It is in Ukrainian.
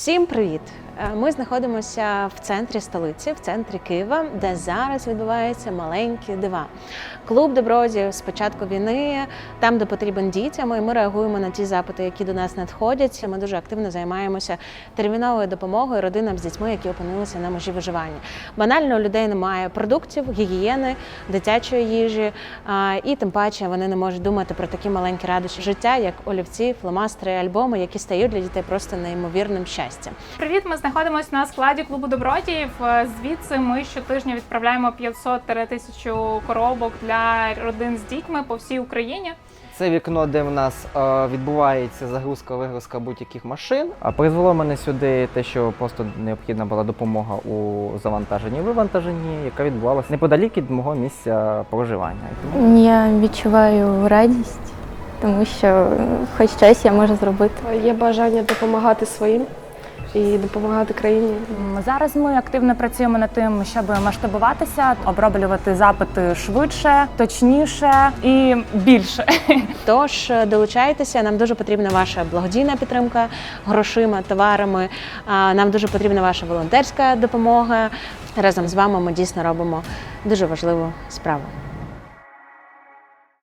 Всім привіт! Е, Ми знаходимося в центрі столиці, в центрі Києва, де зараз відбуваються маленькі дива. Клуб добродіїв з початку війни, там, де потрібен дітям, і ми реагуємо на ті запити, які до нас надходять. Ми дуже активно займаємося терміновою допомогою родинам з дітьми, які опинилися на межі виживання. Банально у людей немає продуктів, гігієни, дитячої їжі, і тим паче вони не можуть думати про такі маленькі радощі життя, як олівці, фломастери, альбоми, які стають для дітей просто неймовірним щастям. Привіт, ми знаходимося на складі клубу добродіїв. Е, Звідси ми щотижня відправляємо 500-1000 коробок для родин з дітьми по всій Україні. Це вікно, де в нас е, відбувається загрузка вигрузка будь-яких машин. А призвело мене сюди те, що просто необхідна була допомога у завантаженні і вивантаженні, яка відбувалася неподалік від мого місця проживання. Тому Я відчуваю радість, тому що хоч щось я можу зробити. Є бажання допомагати своїм і допомагати країні. Зараз ми активно працюємо над тим, щоб масштабуватися, оброблювати запити швидше, точніше і більше. Тож е, долучайтеся. Нам дуже потрібна ваша благодійна підтримка грошима, товарами. Нам дуже потрібна ваша волонтерська допомога. Разом з вами ми дійсно робимо дуже важливу справу.